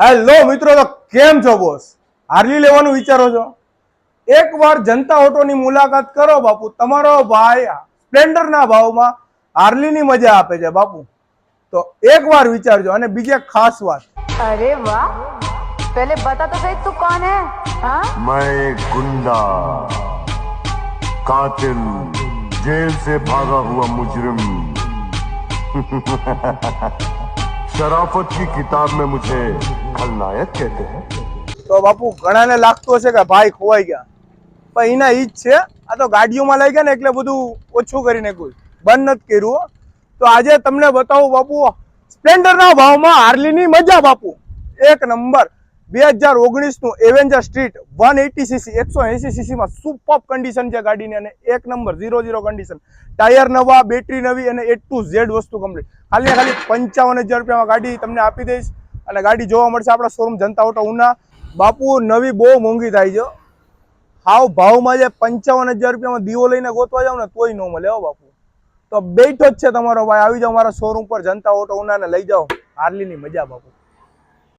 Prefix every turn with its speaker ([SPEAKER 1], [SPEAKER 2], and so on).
[SPEAKER 1] Hello મિત્રો તો કેમ છો બોસ? હાર્લી લેવાનું વિચારો છો? એક વાર જનતા ઓટોની મુલાકાત કરો બાપુ. તમારો ભાઈ સ્પ્લેન્ડરના ભાવમાં હાર્લીની મજા આપે છે બાપુ. તો એક વાર વિચારજો. અને બીજી ખાસ વાત.
[SPEAKER 2] અરે વાહ! પહેલે બતા તો સહી તું કોણ હે?
[SPEAKER 3] હા? મેં ગુંડા કાતિલ જેલ સે ભાગા હુઆ મુજરમ શરાફત કી કિતાબ મેં મુજે ખલનાયક કહેતે હૈ
[SPEAKER 1] તો બાપુ, ઘણાને લાગતો છે કે ભાઈ ખોવાઈ ગયા. પણ એના ઈ જ છે, આ તો ગાડીઓમાં લઈ ગયા ને એટલે બધું ઓછું કરી કોઈ બંધ નથી કર્યું તો આજે તમને બતાવું બાપુ, સ્પ્લેન્ડરના ભાવમાં હાર્લીની મજા બાપુ. એક નંબર. બે હજાર ઓગણીસનું Avenger street one eighty CC એકસો એંસી સીસીમાં સુપર કન્ડિશન છે ગાડીની અને એક number zero zero condition tyre નવા બેટરી નવી અને એ ટુ ઝેડ વસ્તુ કમ્પ્લીટ ખાલી ખાલી પંચાવન હજાર રૂપિયામાં ગાડી તમને આપી દઈશ. અને ગાડી જોવા મળશે આપણા શોરૂમ જનતા ઓટો ઉના. બાપુ, નવી બહુ મોંઘી થાય છે. હાવ ભાવમાં જે પંચાવન હજાર રૂપિયામાં દીવો લઈને ગોતવા જાવ ને તોય ન મળે હો બાપુ. તો બેઠો જ છે તમારો ભાઈ. આવી જાઓ મારા શોરૂમ પર જનતા ઓટો ઉનાને લઈ જાઓ. હાર્લીની મજા બાપુ.